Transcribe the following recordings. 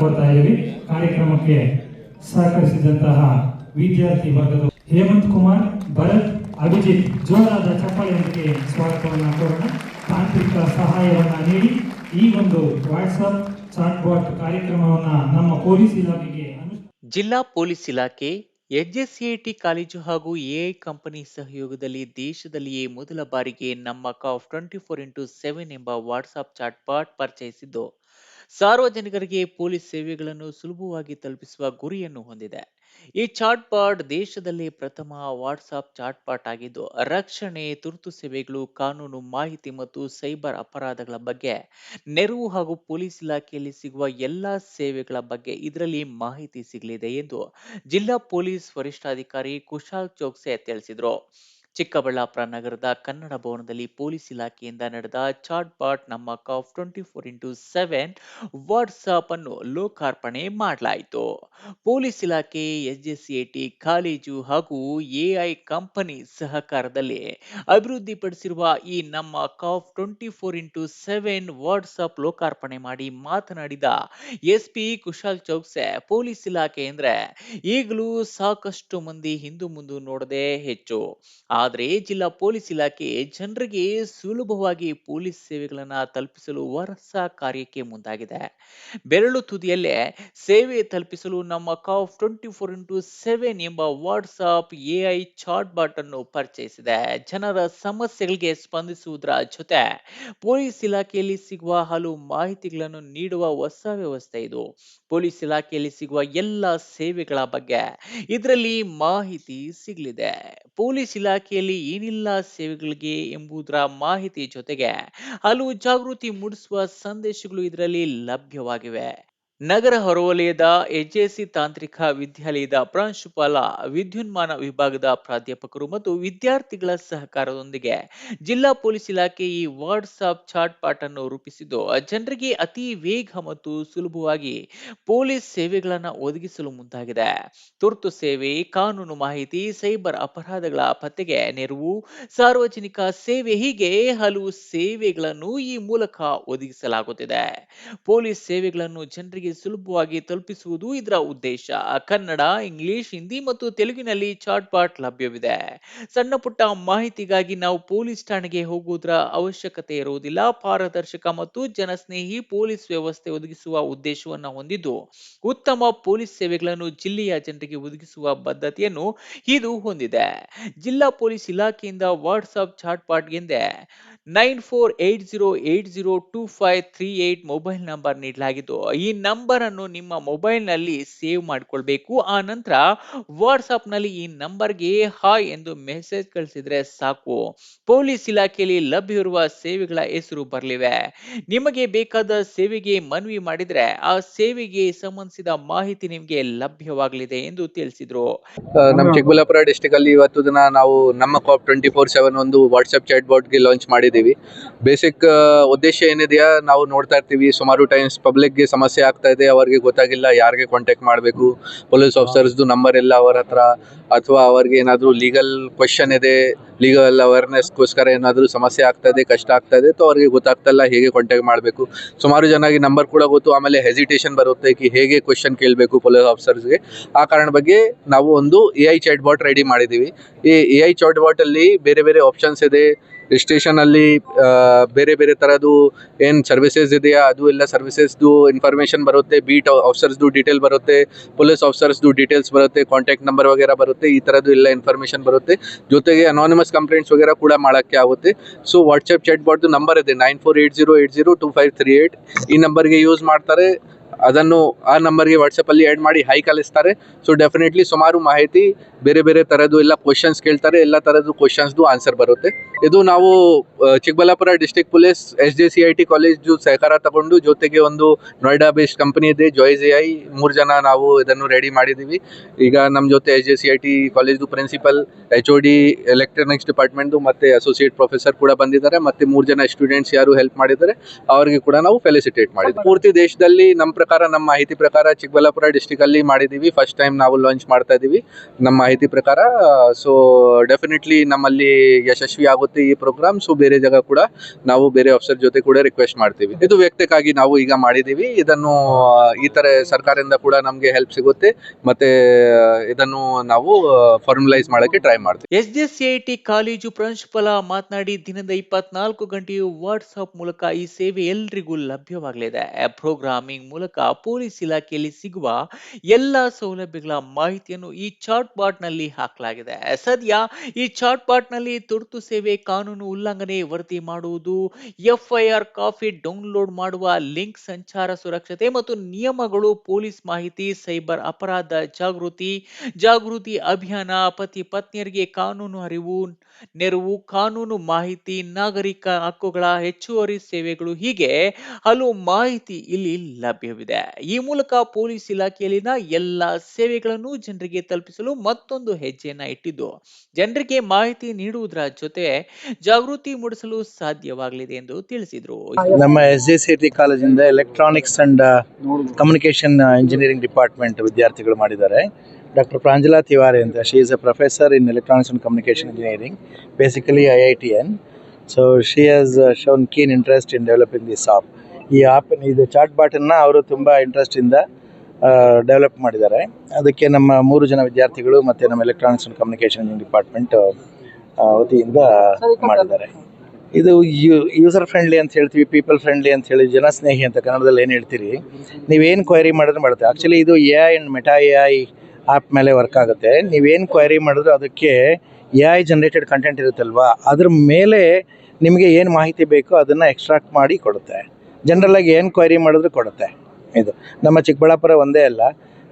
ಕೋರ್ತಾ ಇದ್ದೀವಿ. ಕಾರ್ಯಕ್ರಮಕ್ಕೆ ಸಹಕರಿಸಿದಂತಹ ವಿದ್ಯಾರ್ಥಿ ವರ್ಗದ ಹೇಮಂತ್ ಕುಮಾರ್, ಭರತ್, ಅಭಿಜಿತ್, ಜೋರಾದ ಚಪ್ಪಾಳೆಯೊಂದಿಗೆ ಸ್ವಾಗತವನ್ನು ಕೋರೋಣ. ತಾಂತ್ರಿಕ ಸಹಾಯವನ್ನು ನೀಡಿ ಈ ಒಂದು ವಾಟ್ಸಪ್ ಚಾಟ್ಬಾಟ್ ಕಾರ್ಯಕ್ರಮವನ್ನು ನಮ್ಮ ಪೊಲೀಸ್ ಇಲಾಖೆಗೆ ಜಿಲ್ಲಾ ಪೊಲೀಸ್ ಇಲಾಖೆ ಎಚ್ಎಸ್ಸಿಐಟಿ ಕಾಲೇಜು ಹಾಗೂ ಎಐ ಕಂಪನಿ ಸಹಯೋಗದಲ್ಲಿ ದೇಶದಲ್ಲಿಯೇ ಮೊದಲ ಬಾರಿಗೆ ನಮ್ಮ cop twenty four into seven ಎಂಬ ವಾಟ್ಸಾಪ್ ಚಾಟ್ ಬಾಟ್ ಪರಿಚಯಿಸಿದ್ದು. ಸಾರ್ವಜನಿಕರಿಗೆ ಪೊಲೀಸ್ ಸೇವೆಗಳನ್ನು ಸುಲಭವಾಗಿ ತಲುಪಿಸುವ ಗುರಿಯನ್ನು ಹೊಂದಿದೆ. ಈ ಚಾಟ್ ಪಾಟ್ ದೇಶದಲ್ಲಿ ಪ್ರಥಮ ವಾಟ್ಸಾಪ್ ಚಾಟ್ ಪಾಟ್ ಆಗಿದ್ದು, ರಕ್ಷಣೆ, ತುರ್ತು ಸೇವೆಗಳು, ಕಾನೂನು ಮಾಹಿತಿ ಮತ್ತು ಸೈಬರ್ ಅಪರಾಧಗಳ ಬಗ್ಗೆ ನೆರವು ಹಾಗೂ ಪೊಲೀಸ್ ಇಲಾಖೆಯಲ್ಲಿ ಸಿಗುವ ಎಲ್ಲಾ ಸೇವೆಗಳ ಬಗ್ಗೆ ಇದರಲ್ಲಿ ಮಾಹಿತಿ ಸಿಗಲಿದೆ ಎಂದು ಜಿಲ್ಲಾ ಪೊಲೀಸ್ ವರಿಷ್ಠಾಧಿಕಾರಿ ಕುಶಾಲ್ ಚೋಕ್ಸೆ ತಿಳಿಸಿದರು. ಚಿಕ್ಕಬಳ್ಳಾಪುರ ನಗರದ ಕನ್ನಡ ಭವನದಲ್ಲಿ ಪೊಲೀಸ್ ಇಲಾಖೆಯಿಂದ ನಡೆದ ಚಾಟ್ ಬಾಟ್ ನಮ್ಮ cop twenty four into seven WhatsApp ಅನ್ನು ಲೋಕಾರ್ಪಣೆ ಮಾಡಲಾಯಿತು. ಪೊಲೀಸ್ ಇಲಾಖೆ, ಎಸ್ಜೆಸಿಐಟಿ, ಕಾಲೇಜು ಹಾಗೂ ಎಐ ಕಂಪನಿ ಸಹಕಾರದಲ್ಲಿ ಅಭಿವೃದ್ಧಿಪಡಿಸಿರುವ ಈ ನಮ್ಮ cop twenty four into seven WhatsApp ಲೋಕಾರ್ಪಣೆ ಮಾಡಿ ಮಾತನಾಡಿದ S P Kushal Chowkse police ಇಲಾಖೆ ಅಂದ್ರೆ ಈಗಲೂ ಸಾಕಷ್ಟು ಮಂದಿ ಹಿಂದು ಮುಂದು ನೋಡದೆ ಹೆಚ್ಚು. ಆದರೆ ಜಿಲ್ಲಾ ಪೊಲೀಸ್ ಇಲಾಖೆ ಜನರಿಗೆ ಸುಲಭವಾಗಿ ಪೊಲೀಸ್ ಸೇವೆಗಳನ್ನು ತಲುಪಿಸಲು ಹೊಸ ಕಾರ್ಯಕ್ಕೆ ಮುಂದಾಗಿದೆ. ಬೆರಳು ತುದಿಯಲ್ಲೇ ಸೇವೆ ತಲುಪಿಸಲು ನಮ್ಮ cop twenty four into seven ಎಂಬ ವಾಟ್ಸಾಪ್ ಎಐ ಚಾಟ್ ಬಾಟ್ ಅನ್ನು ಪರಿಚಯಿಸಿದೆ. ಜನರ ಸಮಸ್ಯೆಗಳಿಗೆ ಸ್ಪಂದಿಸುವುದರ ಜೊತೆ ಪೊಲೀಸ್ ಇಲಾಖೆಯಲ್ಲಿ ಸಿಗುವ ಹಲವು ಮಾಹಿತಿಗಳನ್ನು ನೀಡುವ ಹೊಸ ವ್ಯವಸ್ಥೆ ಇದು. ಪೊಲೀಸ್ ಇಲಾಖೆಯಲ್ಲಿ ಸಿಗುವ ಎಲ್ಲ ಸೇವೆಗಳ ಬಗ್ಗೆ ಇದರಲ್ಲಿ ಮಾಹಿತಿ ಸಿಗಲಿದೆ. ಪೊಲೀಸ್ ಇಲಾಖೆಯಲ್ಲಿ ಏನಿಲ್ಲ ಸೇವೆಗಳಿಗೆ ಎಂಬುದರ ಮಾಹಿತಿ ಜೊತೆಗೆ ಹಲವು ಜಾಗೃತಿ ಮೂಡಿಸುವ ಸಂದೇಶಗಳು ಇದರಲ್ಲಿ ಲಭ್ಯವಾಗಿವೆ. ನಗರ ಹೊರವಲಯದ ಎಚ್ಎಸಿ ತಾಂತ್ರಿಕ ವಿದ್ಯಾಲಯದ ಪ್ರಾಂಶುಪಾಲ, ವಿದ್ಯುನ್ಮಾನ ವಿಭಾಗದ ಪ್ರಾಧ್ಯಾಪಕರು ಮತ್ತು ವಿದ್ಯಾರ್ಥಿಗಳ ಸಹಕಾರದೊಂದಿಗೆ ಜಿಲ್ಲಾ ಪೊಲೀಸ್ ಇಲಾಖೆ ಈ ವಾಟ್ಸಾಪ್ ಚಾಟ್ ಪಾಟ್ ಅನ್ನು ರೂಪಿಸಿದ್ದು, ಜನರಿಗೆ ಅತಿ ವೇಗ ಮತ್ತು ಸುಲಭವಾಗಿ ಪೊಲೀಸ್ ಸೇವೆಗಳನ್ನು ಒದಗಿಸಲು ಮುಂದಾಗಿದೆ. ತುರ್ತು ಸೇವೆ, ಕಾನೂನು ಮಾಹಿತಿ, ಸೈಬರ್ ಅಪರಾಧಗಳ ಪತ್ತೆಗೆ ನೆರವು, ಸಾರ್ವಜನಿಕ ಸೇವೆ ಹೀಗೆ ಹಲವು ಸೇವೆಗಳನ್ನು ಈ ಮೂಲಕ ಒದಗಿಸಲಾಗುತ್ತಿದೆ. ಪೊಲೀಸ್ ಸೇವೆಗಳನ್ನು ಜನರಿಗೆ ಸುಲಭವಾಗಿ ತಲುಪಿಸುವುದು ಇದರ ಉದ್ದೇಶ. ಕನ್ನಡ, ಇಂಗ್ಲಿಷ್, ಹಿಂದಿ ಮತ್ತು ತೆಲುಗಿನಲ್ಲಿ ಚಾಟ್ ಪಾಟ್ ಲಭ್ಯವಿದೆ. ಸಣ್ಣ ಪುಟ್ಟ ಮಾಹಿತಿಗಾಗಿ ನಾವು ಪೊಲೀಸ್ ಠಾಣೆಗೆ ಹೋಗುವುದರ ಅವಶ್ಯಕತೆ ಇರುವುದಿಲ್ಲ. ಪಾರದರ್ಶಕ ಮತ್ತು ಜನಸ್ನೇಹಿ ಪೊಲೀಸ್ ವ್ಯವಸ್ಥೆ ಒದಗಿಸುವ ಉದ್ದೇಶವನ್ನು ಹೊಂದಿದ್ದು, ಉತ್ತಮ ಪೊಲೀಸ್ ಸೇವೆಗಳನ್ನು ಜಿಲ್ಲೆಯ ಜನರಿಗೆ ಒದಗಿಸುವ ಬದ್ಧತೆಯನ್ನು ಇದು ಹೊಂದಿದೆ. ಜಿಲ್ಲಾ ಪೊಲೀಸ್ ಇಲಾಖೆಯಿಂದ WhatsApp chat ಬಾಟ್ಗೆಂದೇ nine four eight zero eight zero two five three eight mobile number ನೀಡಲಾಗಿದ್ದು, ಈ ನಂಬರ್ ಅನ್ನು ನಿಮ್ಮ ಮೊಬೈಲ್ನಲ್ಲಿ ಸೇವ್ ಮಾಡ್ಕೊಳ್ಬೇಕು. ಆ ನಂತರ ವಾಟ್ಸ್ಆಪ್ನಲ್ಲಿ ಈ ನಂಬರ್ಗೆ ಹಾಯ್ ಎಂದು ಮೆಸೇಜ್ ಕಳಿಸಿದ್ರೆ ಸಾಕು. ಪೊಲೀಸ್ ಇಲಾಖೆಯಲ್ಲಿ ಲಭ್ಯವಿರುವ ಸೇವೆಗಳ ಹೆಸರು ಬರಲಿವೆ. ನಿಮಗೆ ಬೇಕಾದ ಸೇವೆಗೆ ಮನವಿ ಮಾಡಿದ್ರೆ ಆ ಸೇವೆಗೆ ಸಂಬಂಧಿಸಿದ ಮಾಹಿತಿ ನಿಮಗೆ ಲಭ್ಯವಾಗಲಿದೆ ಎಂದು ತಿಳಿಸಿದ್ರು. ನಮ್ಮ ಚಿಕ್ಕಬಳ್ಳಾಪುರ ಡಿಸ್ಟಿಕ್ ಅಲ್ಲಿ ಇವತ್ತು ದಿನ ನಾವು ನಮ್ಮ ಕಾಪ್ ಟ್ವೆಂಟಿ ಫೋರ್ ಸೆವೆನ್ ಒಂದು ವಾಟ್ಸ್ಆಪ್ ಚಾಟ್ಗೆ ಲಾಂಚ್ ಮಾಡಿದೀವಿ ಬೇಸಿಕ್ ಉದ್ದೇಶ ಏನಿದೆಯಾ? ನಾವು ನೋಡ್ತಾ ಇರ್ತೀವಿ. ಸುಮಾರು ಟೈಮ್ಸ್ ಪಬ್ಲಿಕ್ಗೆ ಸಮಸ್ಯೆ ಆಗ್ತಾ ಇದೆ, ಅವರಿಗೆ ಗೊತ್ತಾಗಿಲ್ಲ, ಯಾರಿಗೆ ಕಾಂಟ್ಯಾಕ್ಟ್ ಮಾಡಬೇಕು? ಪೊಲೀಸ್ ಆಫೀಸರ್ಸ್ದು ನಂಬರ್ ಎಲ್ಲ ಅವರ ಹತ್ರ. ಅಥವಾ ಅವ್ರಿಗೆ ಏನಾದರೂ ಲೀಗಲ್ ಕ್ವಶನ್ ಇದೆ ಲೀಗಲ್ ಅವೇರ್ನೆಸ್ಗೋಸ್ಕರ ಏನಾದರೂ ಸಮಸ್ಯೆ ಆಗ್ತಾ ಇದೆ, ಕಷ್ಟ ಆಗ್ತಾ ಇದೆ ಸೊ ಅವ್ರಿಗೆ ಗೊತ್ತಾಗ್ತಲ್ಲ ಹೇಗೆ ಕಾಂಟ್ಯಾಕ್ಟ್ ಮಾಡಬೇಕು? ಸುಮಾರು ಜನಕ್ಕೆ ನಂಬರ್ ಕೂಡ ಗೊತ್ತು, ಆಮೇಲೆ ಹೆಸಿಟೇಷನ್ ಬರುತ್ತೆ ಕಿ ಹೇಗೆ ಕ್ವಶನ್ ಕೇಳಬೇಕು ಪೊಲೀಸ್ ಆಫೀಸರ್ಸ್ಗೆ ಆ ಕಾರಣ ಬಗ್ಗೆ ನಾವು ಒಂದು A I chat bot ready ಮಾಡಿದ್ದೀವಿ. ಈ ಎ ಐ ಚಾಟ್ ಬಾಟಲ್ಲಿ ಬೇರೆ ಬೇರೆ ಆಪ್ಷನ್ಸ್ ಇದೆ. ಸ್ಟೇಷನಲ್ಲಿ ಬೇರೆ ಬೇರೆ ಥರದ್ದು ಏನು ಸರ್ವಿಸಸ್ ಇದೆಯಾ? ಅದು ಎಲ್ಲ ಸರ್ವಿಸಸ್ದು ಇನ್ಫಾರ್ಮೇಷನ್ ಬರುತ್ತೆ ಬೀಟ್ ಆಫೀಸರ್ಸ್ದು ಡೀಟೇಲ್ ಬರುತ್ತೆ ಪೊಲೀಸ್ ಆಫೀಸರ್ಸ್ದು ಡೀಟೇಲ್ಸ್ ಬರುತ್ತೆ ಕಾಂಟ್ಯಾಕ್ಟ್ ನಂಬರ್ ವಗೇರಾ ಬರುತ್ತೆ, ಈ ಥರದ್ದು ಎಲ್ಲ ಇನ್ಫಾರ್ಮೇಷನ್ ಬರುತ್ತೆ. ಜೊತೆಗೆ ಅನಾನಿಮಸ್ ಕಂಪ್ಲೇಂಟ್ಸ್ ವಗೇರಾ ಕೂಡ ಮಾಡೋಕ್ಕೆ ಆಗುತ್ತೆ. ಸೊ ವಾಟ್ಸಪ್ ಚಾಟ್ ಬಾಟ್ದು ನಂಬರ್ ಇದೆ nine four eight zero eight zero two five three eight ಈ ನಂಬರ್ಗೆ ಯೂಸ್ ಮಾಡ್ತಾರೆ. ಅದನ್ನು ಆ ನಂಬರ್ಗೆ ವಾಟ್ಸಪ್ಪಲ್ಲಿ ಆ್ಯಡ್ ಮಾಡಿ ಹೈ ಕಲಿಸ್ತಾರೆ ಸೊ ಡೆಫಿನೆಟ್ಲಿ ಸುಮಾರು ಮಾಹಿತಿ ಬೇರೆ ಬೇರೆ ಥರದ್ದು ಎಲ್ಲ ಕ್ವಶನ್ಸ್ ಕೇಳ್ತಾರೆ, ಎಲ್ಲ ಥರದ್ದು ಕ್ವಶನ್ಸ್ದು ಆನ್ಸರ್ ಬರುತ್ತೆ. ಇದು ನಾವು Chikkaballapura district police S J C I T college ಸಹಕಾರ ತಗೊಂಡು ಜೊತೆಗೆ ಒಂದು ನೋಯ್ಡಾ ಬೇಸ್ಡ್ ಕಂಪನಿ ಇದೆ ಜಾಯ್ಸ್ ಎ ಐ ಮೂರು ಜನ ನಾವು ಇದನ್ನು ರೆಡಿ ಮಾಡಿದ್ದೀವಿ. ಈಗ ನಮ್ಮ ಜೊತೆ S J C I T ಕಾಲೇಜ್ದು principal H O D electronics ಡಿಪಾರ್ಟ್ಮೆಂಟ್ದು ಮತ್ತು ಅಸೋಸಿಯೇಟ್ ಪ್ರೊಫೆಸರ್ ಕೂಡ ಬಂದಿದ್ದಾರೆ. ಮತ್ತು ಮೂರು ಜನ ಸ್ಟೂಡೆಂಟ್ಸ್ ಯಾರು ಹೆಲ್ಪ್ ಮಾಡಿದ್ದಾರೆ, ಅವರಿಗೆ ಕೂಡ ನಾವು ಫೆಲಿಸಿಟೇಟ್ ಮಾಡಿದ್ವಿ ಪೂರ್ತಿ ದೇಶದಲ್ಲಿ ನಮ್ಮ ಪ್ರಕಾರ, ನಮ್ಮ ಮಾಹಿತಿ ಪ್ರಕಾರ ಚಿಕ್ಕಬಳ್ಳಾಪುರ ಡಿಸ್ಟಿಕ್ ಅಲ್ಲಿ ಮಾಡಿದ್ದೀವಿ. ಫಸ್ಟ್ ಟೈಮ್ ನಾವು ಲಾಂಚ್ ಮಾಡ್ತಾ ಇದ್ದೀವಿ ನಮ್ಮ ಮಾಹಿತಿ ಪ್ರಕಾರ ಸೊ ಡೆಫಿನೆಟ್ಲಿ ನಮ್ಮಲ್ಲಿ ಯಶಸ್ವಿ ಆಗುತ್ತೆ ಈ ಪ್ರೋಗ್ರಾಮ್ ಸೊ ಬೇರೆ ಜಾಗ ಕೂಡ ನಾವು ಬೇರೆ ಆಫೀಸರ್ ಜೊತೆ ಕೂಡ ರಿಕ್ವೆಸ್ಟ್ ಮಾಡ್ತೀವಿ. ಇದು ವ್ಯಕ್ತಕ್ಕಾಗಿ ನಾವು ಈಗ ಮಾಡಿದೀವಿ ಇದನ್ನು, ಈ ತರ ಸರ್ಕಾರದಿಂದ ಕೂಡ ನಮಗೆ ಹೆಲ್ಪ್ ಸಿಗುತ್ತೆ. ಮತ್ತೆ, ಇದನ್ನು ನಾವು ಫಾರ್ಮುಲೈಸ್ ಮಾಡಕ್ಕೆ ಟ್ರೈ ಮಾಡ್ತೀವಿ. ಎಸ್ಜೆಸಿಐಟಿ ಕಾಲೇಜು ಪ್ರಾಂಶುಪಾಲ ಮಾತನಾಡಿ, ದಿನದ ಇಪ್ಪತ್ನಾಲ್ಕು ಗಂಟೆಯು ವಾಟ್ಸ್ಆಪ್ ಮೂಲಕ ಈ ಸೇವೆ ಎಲ್ರಿಗೂ ಲಭ್ಯವಾಗಲಿದೆ. ಪ್ರೋಗ್ರಾಮಿಂಗ್ ಮೂಲಕ ಪೊಲೀಸ್ ಇಲಾಖೆಯಲ್ಲಿ ಸಿಗುವ ಎಲ್ಲಾ ಸೌಲಭ್ಯಗಳ ಮಾಹಿತಿಯನ್ನು ಈ ಚಾಟ್ ಬಾಟ್ ನಲ್ಲಿ ಹಾಕಲಾಗಿದೆ. ಸದ್ಯ ಈ ಚಾಟ್ ಬಾಟ್ನಲ್ಲಿ ತುರ್ತು ಸೇವೆ ಕಾನೂನು ಉಲ್ಲಂಘನೆ ವರದಿ ಮಾಡುವುದು, ಎಫ್ಐಆರ್ ಕಾಫಿ ಡೌನ್ಲೋಡ್ ಮಾಡುವ, ಲಿಂಕ್ ಸಂಚಾರ ಸುರಕ್ಷತೆ ಮತ್ತು ನಿಯಮಗಳು, ಪೊಲೀಸ್ ಮಾಹಿತಿ, ಸೈಬರ್ ಅಪರಾಧ, ಜಾಗೃತಿ ಜಾಗೃತಿ ಅಭಿಯಾನ, ಪತಿ ಪತ್ನಿಯರಿಗೆ ಕಾನೂನು ಅರಿವು, ನೆರವು, ಕಾನೂನು ಮಾಹಿತಿ, ನಾಗರಿಕ ಹಕ್ಕುಗಳ ಹೆಚ್ಚುವರಿ ಸೇವೆಗಳು, ಹೀಗೆ ಹಲವು ಮಾಹಿತಿ ಇಲ್ಲಿ ಲಭ್ಯವಿದೆ. ಈ ಮೂಲಕ ಪೊಲೀಸ್ ಇಲಾಖೆಯಲ್ಲಿನ ಎಲ್ಲ ಸೇವೆಗಳನ್ನು ಜನರಿಗೆ ತಲುಪಿಸಲು ಮತ್ತೊಂದು ಹೆಜ್ಜೆಯನ್ನ ಇಟ್ಟಿದ್ದು. ಜನರಿಗೆ ಮಾಹಿತಿ ನೀಡುವುದರ ಜೊತೆ ಜಾಗೃತಿ ಮೂಡಿಸಲು ಸಾಧ್ಯವಾಗಲಿದೆ ಎಂದು ತಿಳಿಸಿದರು. ನಮ್ಮ ಎಸ್ ಜೆ ಸಿ ಟಿ ಕಾಲೇಜಿಂದ electronics and communication engineering department ವಿದ್ಯಾರ್ಥಿಗಳು ಮಾಡಿದ್ದಾರೆ. ಡಾಕ್ಟರ್ ಪ್ರಾಂಜಲಾ ತಿವಾರಿ ಅಂತ. She is a professor in electronics and communication engineering basically I I T N so she has shown keen interest in developing this app ಈ app ಇದು chat ಬಾಟನ್ನ ಅವರು ತುಂಬ ಇಂಟ್ರೆಸ್ಟಿಂದ develop ಮಾಡಿದ್ದಾರೆ. ಅದಕ್ಕೆ ನಮ್ಮ ಮೂರು ಜನ ವಿದ್ಯಾರ್ಥಿಗಳು ಮತ್ತು ನಮ್ಮ ಎಲೆಕ್ಟ್ರಾನಿಕ್ಸ್ ಅಂಡ್ ಕಮ್ಯುನಿಕೇಷನ್ ಡಿಪಾರ್ಟ್ಮೆಂಟ್ ವತಿಯಿಂದ ಮಾಡಿದ್ದಾರೆ. ಇದು ಯು ಯೂಸರ್ ಫ್ರೆಂಡ್ಲಿ ಅಂತ ಹೇಳ್ತೀವಿ ಪೀಪಲ್ ಫ್ರೆಂಡ್ಲಿ ಅಂತ ಹೇಳಿ ಜನಸ್ನೇಹಿ ಅಂತ ಕನ್ನಡದಲ್ಲಿ ಏನು ಹೇಳ್ತೀರಿ? ನೀವೇನು ಕ್ವೈರಿ ಮಾಡಿದ್ರೆ ಮಾಡುತ್ತೆ. ಆ್ಯಕ್ಚುಲಿ ಇದು A I and meta A I app ಮೇಲೆ ವರ್ಕ್ ಆಗುತ್ತೆ. ನೀವೇನು ಕ್ವೈರಿ ಮಾಡಿದ್ರು ಅದಕ್ಕೆ ಎ ಐ ಜನ್ರೇಟೆಡ್ ಕಂಟೆಂಟ್ ಇರುತ್ತಲ್ವಾ? ಅದ್ರ ಮೇಲೆ ನಿಮಗೆ ಏನು ಮಾಹಿತಿ ಬೇಕೋ ಅದನ್ನು ಎಕ್ಸ್ಟ್ರಾಕ್ಟ್ ಮಾಡಿ ಕೊಡುತ್ತೆ. ಜನರಲಾಗಿ ಏನು ಕ್ವೈರಿ ಮಾಡಿದ್ರು ಕೊಡುತ್ತೆ. ಇದು. ನಮ್ಮ ಚಿಕ್ಕಬಳ್ಳಾಪುರ ಒಂದೇ ಅಲ್ಲ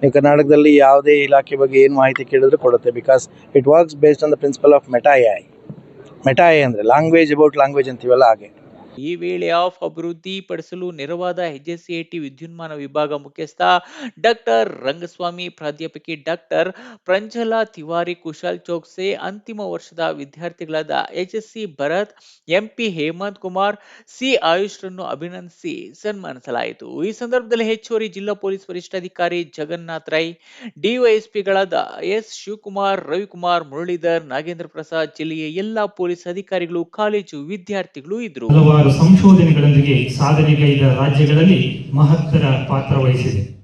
ನೀವು ಕರ್ನಾಟಕದಲ್ಲಿ ಯಾವುದೇ ಇಲಾಖೆ ಬಗ್ಗೆ ಏನು ಮಾಹಿತಿ ಕೇಳಿದ್ರು ಕೊಡುತ್ತೆ because it works based on the principal of meta A I meta A ಅಂದರೆ ಲ್ಯಾಂಗ್ವೇಜ್ ಅಬೌಟ್ ಲ್ಯಾಂಗ್ವೇಜ್ ಅಂತೀವಲ್ಲ ಹಾಗೆ. ಈ ವೇಳೆ ಆಫ್ ಅಭಿವೃದ್ಧಿ ಪಡಿಸಲು ನೆರವಾದ ಎಚ್ಎಸ್ಸಿಐಟಿ ವಿದ್ಯುನ್ಮಾನ ವಿಭಾಗ ಮುಖ್ಯಸ್ಥ ಡಾಕ್ಟರ್ ರಂಗಸ್ವಾಮಿ, ಪ್ರಾಧ್ಯಾಪಕಿ ಡಾಕ್ಟರ್ ಪ್ರಂಜಲಾ ತಿವಾರಿ, ಕುಶಾಲ್ ಚೌಕ್ಸೆ ಅಂತಿಮ ವರ್ಷದ ವಿದ್ಯಾರ್ಥಿಗಳಾದ HSC Bharath MP Hemanth Kumar, C ಆಯುಷ್ರನ್ನು ಅಭಿನಂದಿಸಿ ಸನ್ಮಾನಿಸಲಾಯಿತು. ಈ ಸಂದರ್ಭದಲ್ಲಿ ಹೆಚ್ಚುವರಿ ಜಿಲ್ಲಾ ಪೊಲೀಸ್ ವರಿಷ್ಠಾಧಿಕಾರಿ ಜಗನ್ನಾಥ್ ರೈ ಡಿವೈಎಸ್ಪಿಗಳಾದ ಎಸ್ ಶಿವಕುಮಾರ್, ರವಿಕುಮಾರ್, ಮುರಳೀಧರ್, ನಾಗೇಂದ್ರ ಪ್ರಸಾದ್, ಜಿಲ್ಲೆಯ ಎಲ್ಲಾ ಪೊಲೀಸ್ ಅಧಿಕಾರಿಗಳು, ಕಾಲೇಜು ವಿದ್ಯಾರ್ಥಿಗಳು ಇದ್ರು ಹಲವಾರು ಸಂಶೋಧನೆಗಳೊಂದಿಗೆ ಸಾಧನೆಗೈದ ರಾಜ್ಯಗಳಲ್ಲಿ ಮಹತ್ತರ ಪಾತ್ರ ವಹಿಸಿದೆ.